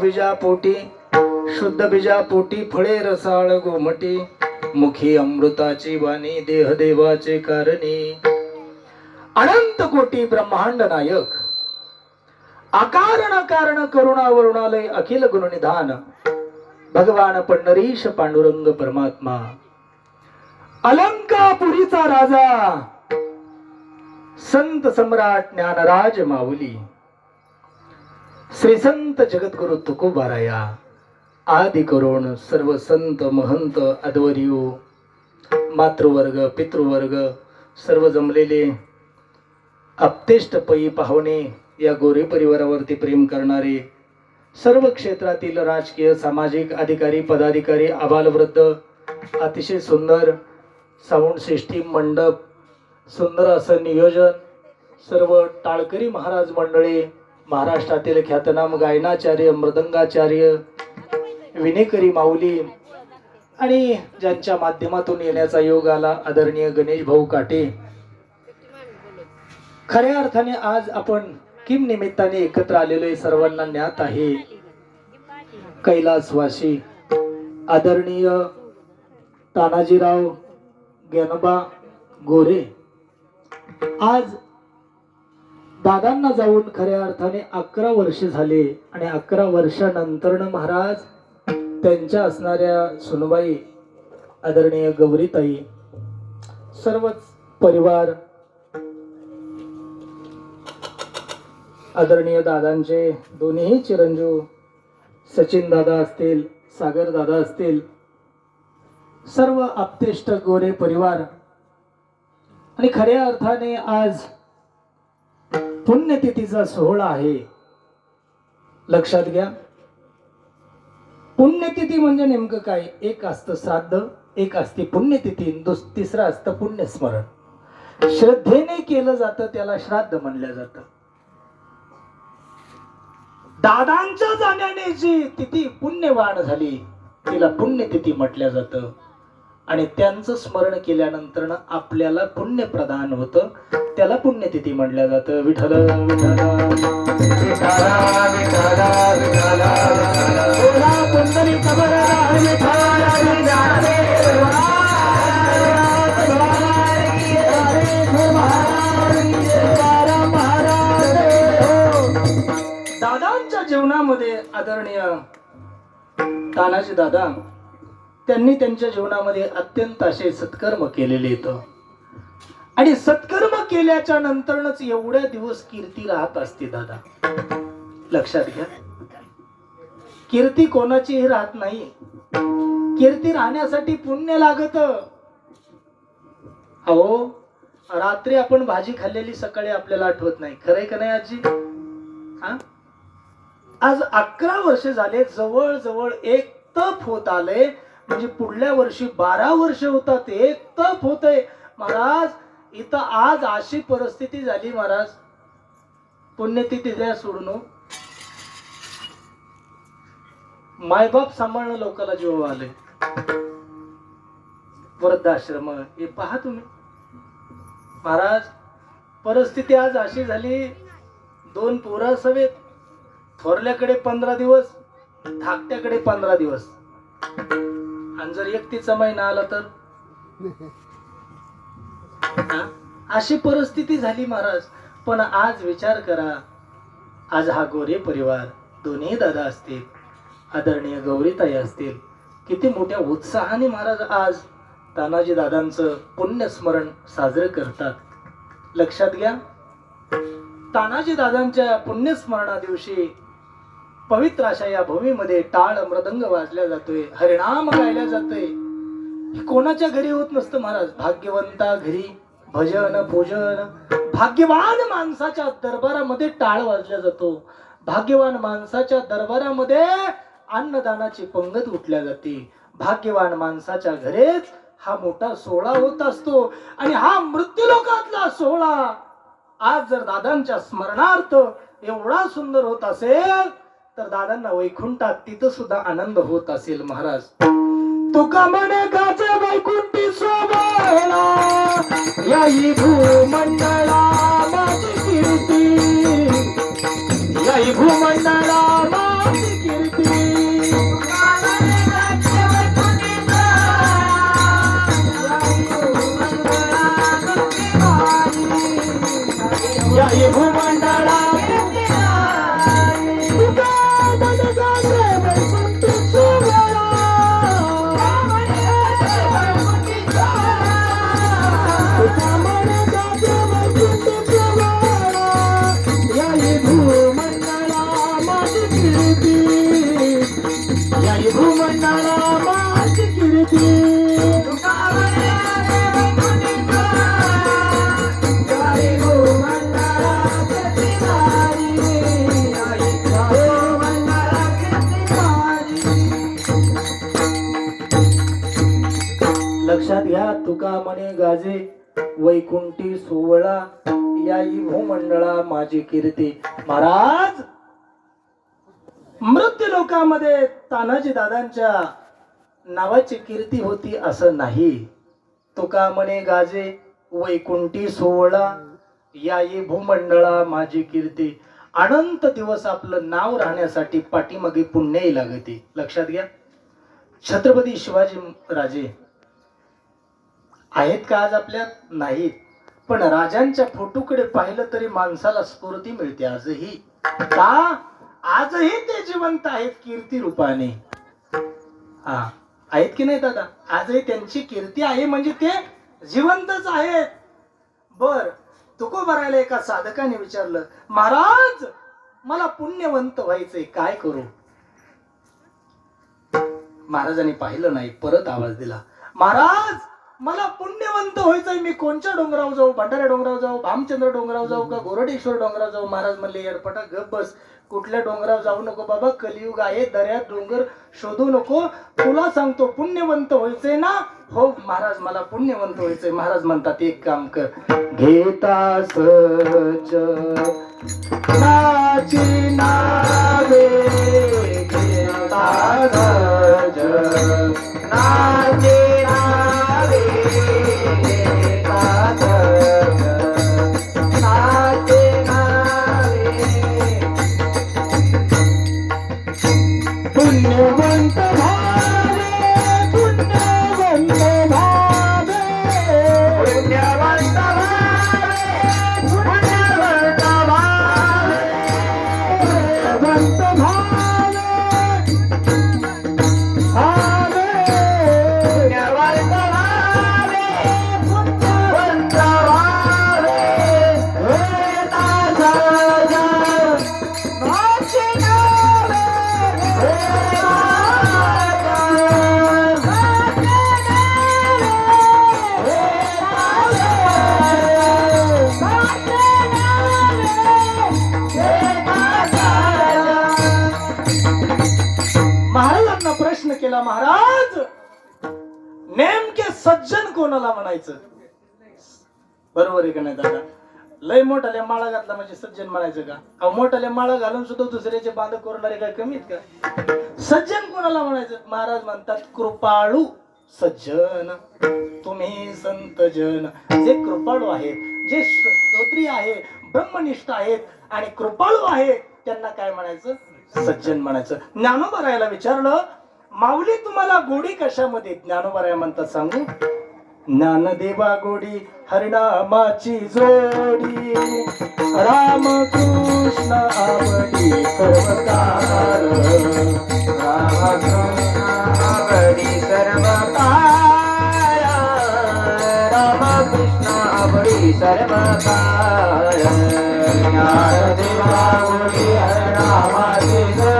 बीजा पोटी शुद्ध बीजा पोटी फळे रसाळ गोमटी मुखी अमृताची वाणी देह देवाचे कारणी. अनंत कोटी ब्रह्मांड नायक अकारण कारण करुणा वरुणालय अखिल गुणनिधान भगवान पंढरीश पांडुरंग परमात्मा. अलंकापुरीचा राजा संत सम्राट ज्ञानराज माऊली. श्री संत जगद्गुरु तुकोबाराया आदि करून सर्व संत महंत अध्वर्यू मातृवर्ग पितृवर्ग सर्व जमलेले अपतेष्ट पै पाहुणे या गोरे परिवारावरती प्रेम करणारे सर्व क्षेत्रातील राजकीय सामाजिक अधिकारी पदाधिकारी आबालवृद्ध अतिशय सुंदर साऊंड सिस्टीम मंडप सुंदर असं नियोजन सर्व टाळकरी महाराज मंडळी महाराष्ट्रातील ख्यातनाम गायनाचार्य मृदंगाचार्य विनेकरी माऊली आणि ज्यांच्या माध्यमातून येण्याचा योग आला आदरणीय गणेश भाऊ काटे. खऱ्या अर्थाने आज आपण किम निमित्ताने एकत्र आलेलो आहे सर्वांना ज्ञात आहे. कैलासवासी आदरणीय तानाजीराव ज्ञानोबा गोरे. आज दादांना जाऊन खऱ्या अर्थाने अकरा वर्ष झाले आणि अकरा वर्षानंतर महाराज त्यांच्या असणाऱ्या सुनबाई आदरणीय गौरीताई सर्वच परिवार आदरणीय दादांचे दोन्ही चिरंजीव सचिन दादा असतील सागर दादा असतील सर्व आप्तेष्ट गोरे परिवार. आणि खऱ्या अर्थाने आज पुण्यतिथीचा सोहळा आहे. लक्षात घ्या. पुण्यतिथी म्हणजे नेमकं काय? एक असतं श्राद्ध एक असते पुण्यतिथी तिसरं असतं पुण्यस्मरण. श्रद्धेने केलं जातं त्याला श्राद्ध म्हणलं जातं. दादांच्या जाण्याने जी तिथी पुण्यवाढ झाली तिला पुण्यतिथी म्हटलं जातं. आणि त्यांचं स्मरण केल्यानंतर आपल्याला पुण्य प्रदान होतं. त्याला पुण्यतिथी म्हटलं जातं. विठ्ठल. दादांच्या जीवनामध्ये आदरणीय तानाजी दादा त्यांनी त्यांच्या जीवनामध्ये अत्यंत असे सत्कर्म केलेले येतं आणि सत्कर्म केल्याच्या नंतरच एवढ्या दिवस कीर्ती राहत असते दादा. लक्षात घ्या. कीर्ती कोणाचीही राहत नाही. कीर्ती राहण्यासाठी पुण्य लागत. अहो रात्री आपण भाजी खाल्लेली सकाळी आपल्याला आठवत नाही. खरंय का नाही आजी? हा? आज अकरा वर्ष झाले जवळ जवळ एक तप होत आले म्हणजे पुढल्या वर्षी बारा वर्ष होतात एक तप होतय. महाराज इथं आज अशी परिस्थिती झाली महाराज. पुण्यतिथी द्या सोडून. मायबाप सांभाळणं लोकांना जीव आले वृद्धाश्रम हे पहा तुम्ही. महाराज परिस्थिती आज अशी झाली दोन पोरं सवेत थोरल्याकडे पंधरा दिवस धाकट्याकडे पंधरा दिवस. आणि जर एकतीचा महिना आला तर? हा? अशी परिस्थिती झाली महाराज. पण आज विचार करा. आज हा गोरे परिवार दोन्ही दादा असतील आदरणीय गौरीताई असतील किती मोठ्या उत्साहाने महाराज आज तानाजी दादांचं पुण्यस्मरण साजरं करतात. लक्षात घ्या. तानाजी दादांच्या पुण्यस्मरणा दिवशी पवित्र अशा या भूमीमध्ये टाळ मृदंग वाजल्या जातोय हरिणाम गायला जातोय. हे कोणाच्या घरी होत नसतं महाराज? भाग्यवंता घरी भजन पूजन. भाग्यवान माणसाच्या दरबारामध्ये टाळ वाजल्या जातो. भाग्यवान माणसाच्या दरबारामध्ये अन्नदानाची पंगत उठल्या जाते. भाग्यवान माणसाच्या घरेच हा मोठा सोहळा होत असतो आणि हा मृत्यूलोकातला सोहळा आज जर दादांच्या स्मरणार्थ एवढा सुंदर होत असेल तर दादांना वैकुंठात तिथं सुद्धा आनंद होत असेल महाराज. तुका म्हणे गाचे वैकुंठी सोहळा याही भूमंडळा माझी कीर्ती. याही भूमंडळा लक्षात घ्या तुका म्हणे गाजे. वैकुंठी सोहळा याई भूमंडळा माझी कीर्ती. महाराज! मृत्यू लोकांमध्ये तानाजी दादांच्या नावाची कीर्ती होती असं नाही. तुका म्हणे गाजे वैकुंठी सोहळा याई भूमंडळा माझी कीर्ती. अनंत दिवस आपलं नाव राहण्यासाठी पाठीमागे पुण्याही लागते. लक्षात घ्या. छत्रपती शिवाजी राजे. आहेत का आज आपल्यात? नाहीत. पण राजांच्या फोटोकडे पाहिलं तरी माणसाला स्फूर्ती मिळते आजही. का? आजही ते जिवंत आहेत कीर्ती रूपाने. हा. आहेत की नाही दादा? आजही त्यांची कीर्ती आहे म्हणजे ते जिवंतच आहेत. बर. तुकोबरायला एका साधकाने विचारलं महाराज मला पुण्यवंत व्हायचंय काय करू? महाराजांनी पाहिलं नाही परत आवाज दिला महाराज मला पुण्यवंत व्हायचंय मी कोणच्या डोंगरावर जाऊ? भंडारा डोंगरावर जाऊ? भामचंद्र डोंगरावर जाऊ? का गोरडेश्वर डोंगरावर जाऊ? महाराज म्हणले येडपटा गप बस. कुठल्या डोंगरावर जाऊ नको बाबा. कलियुग आहे दर्यात डोंगर शोधू नको. तुला सांगतो पुण्यवंत व्हायचंय ना? हो महाराज मला पुण्यवंत व्हायचंय. महाराज म्हणतात एक काम कर. घेता सच. नाची नावे केला महाराज? नेमके सज्जन कोणाला म्हणायचं? बरोबर आहे का नाही दादा? लय मोठाल्या माळा घातला म्हणजे सज्जन म्हणायचं का? अहो मोठाल्या माळा घालून सुद्धा दुसऱ्याचे बांध कोरणारे काय कमीत का? सज्जन कोणाला म्हणायचं? महाराज म्हणतात कृपाळू सज्जन तुम्ही संत जन. जे कृपाळू आहेत जे स्तोत्री आहे ब्रह्मनिष्ठ आहेत आणि कृपाळू आहे त्यांना काय म्हणायचं? सज्जन म्हणायचं. ज्ञानोबरायाला विचारलं माऊली तुम्हाला गोडी कशामध्ये? ज्ञानोबराया म्हणतात सांगू. ज्ञानदेवा गोडी हरणामाची जोडी. राम कृष्ण आवडी सर्वकार. रामकृष्ण आवडी सर्वकार. रामकृष्ण आवडी सर्वकार. ज्ञानदेवा गोडी हरणामाची जोडी.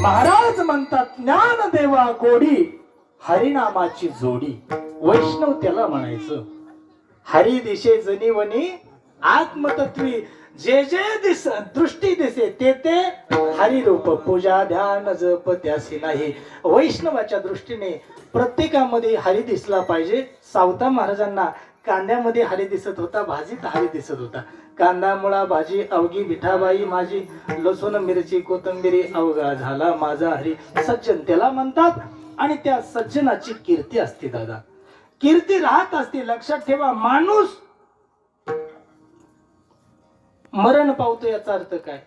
महाराज म्हणतात ज्ञान देवा गोडी हरिनामाची जोडी. वैष्णव त्याला म्हणायचं. हरी दिशे जनी वनी आत्मतत्वी जे जे दिस दृष्टी दिसे ते ते हरिरूप पूजा ध्यान जप त्यासी नाही. वैष्णवाच्या दृष्टीने प्रत्येकामध्ये हरी दिसला पाहिजे. सावता महाराजांना कांद्यामध्ये हरी दिसत होता भाजीत हरी दिसत होता. कांदा मुळा भाजी अवघी विठाबाई माझी लसूण मिरची कोथंबिरी अवघा झाला माझा हरी. सज्जन त्याला म्हणतात आणि त्या सज्जनाची कीर्ती असते दादा. कीर्ती राहत असते. लक्षात ठेवा माणूस मरण पावतो याचा अर्थ काय?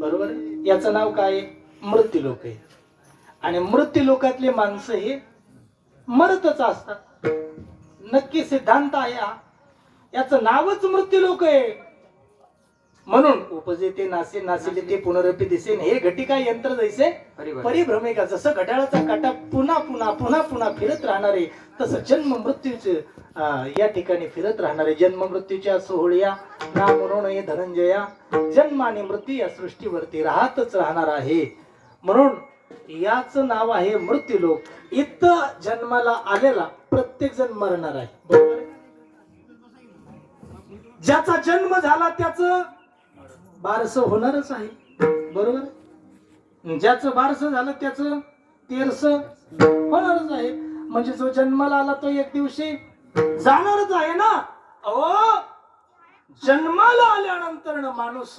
बरोबर? याचं नाव काय? मृत्यू लोक आहे. आणि मृत्यू लोकातले माणसं हे मरतच असतात. नक्की सिद्धांत आहे हा. याचं नावच मृत्यू लोक आहे. म्हणून उपजेते नासे नासिले ते पुनरपी दिसेन हे घटिका यंत्र जैसे परिभ्रमिका जसं घड्याळाचा काटा पुन्हा पुन्हा पुन्हा पुन्हा फिरत राहणारे तसं जन्म मृत्यूचे या ठिकाणी फिरत राहणारे जन्म मृत्यूच्या सोहळ्या नाम म्हणून धनंजया जन्म आणि मृत्यू या सृष्टीवरती राहतच राहणार आहे. म्हणून याच नाव आहे मृत्यू लोक इथं जन्माला आलेला प्रत्येक जण मरणार आहे. बरोबर आहे? ज्याचा जन्म झाला त्याच बारस होणारच आहे. बरोबर ज्याचं बारस झालं त्याच तेरस होणारच आहे. म्हणजे जो जन्माला आला तो एक दिवशी जाणारच आहे ना? अहो जन्माला आल्यानंतर माणूस